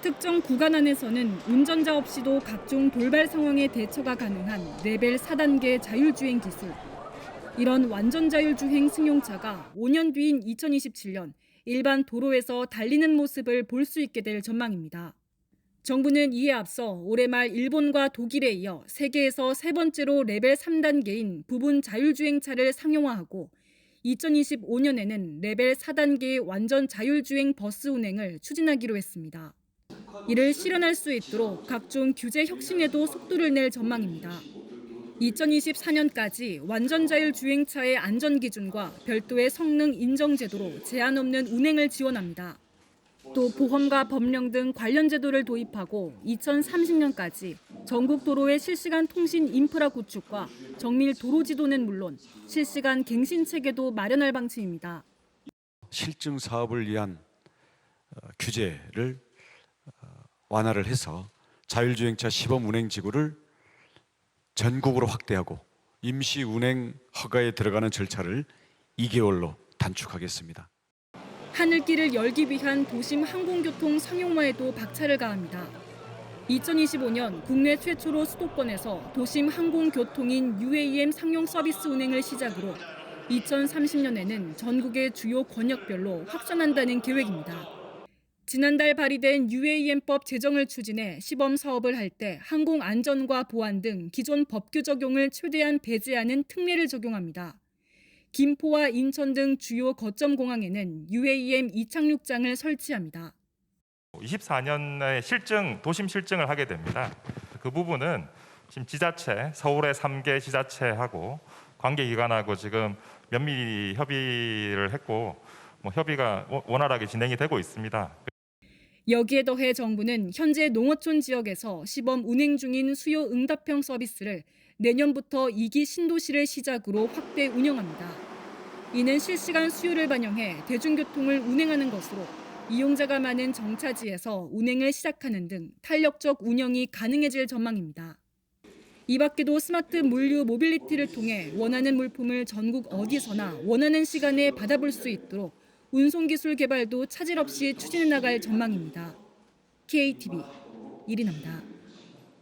특정 구간 안에서는 운전자 없이도 각종 돌발 상황에 대처가 가능한 레벨 4단계 자율주행 기술. 이런 완전 자율주행 승용차가 5년 뒤인 2027년 일반 도로에서 달리는 모습을 볼 수 있게 될 전망입니다. 정부는 이에 앞서 올해 말 일본과 독일에 이어 세계에서 세 번째로 레벨 3단계인 부분 자율주행차를 상용화하고 2025년에는 레벨 4단계의 완전 자율주행 버스 운행을 추진하기로 했습니다. 이를 실현할 수 있도록 각종 규제 혁신에도 속도를 낼 전망입니다. 2024년까지 완전 자율 주행차의 안전 기준과 별도의 성능 인정 제도로 제한 없는 운행을 지원합니다. 또 보험과 법령 등 관련 제도를 도입하고 2030년까지 전국 도로의 실시간 통신 인프라 구축과 정밀 도로 지도는 물론 실시간 갱신 체계도 마련할 방침입니다. 실증 사업을 위한 어, 규제를 어, 완화를 해서 자율주행차 시범 운행 지구를 전국으로 확대하고 임시 운행 허가에 들어가는 절차를 2개월로 단축하겠습니다. 하늘길을 열기 위한 도심 항공교통 상용화에도 박차를 가합니다. 2025년 국내 최초로 수도권에서 도심 항공교통인 UAM 상용 서비스 운행을 시작으로 2030년에는 전국의 주요 권역별로 확산한다는 계획입니다. 지난달 발의된 UAM법 제정을 추진해 시범 사업을 할 때 항공 안전과 보안 등 기존 법규 적용을 최대한 배제하는 특례를 적용합니다. 김포와 인천 등 주요 거점 공항에는 UAM 이착륙장을 설치합니다. 24년에 실증 도심 실증을 하게 됩니다. 그 부분은 지금 지자체 서울의 3개 지자체하고 관계기관하고 지금 면밀히 협의를 했고 뭐 협의가 원- 원활하게 진행이 되고 있습니다. 여기에 더해 정부는 현재 농어촌 지역에서 시범 운행 중인 수요 응답형 서비스를 내년부터 2기 신도시를 시작으로 확대 운영합니다. 이는 실시간 수요를 반영해 대중교통을 운행하는 것으로 이용자가 많은 정차지에서 운행을 시작하는 등 탄력적 운영이 가능해질 전망입니다. 이 밖에도 스마트 물류 모빌리티를 통해 원하는 물품을 전국 어디서나 원하는 시간에 받아볼 수 있도록 운송기술 개발도 차질 없이 추진해 나갈 전망입니다. KTV 이리남다.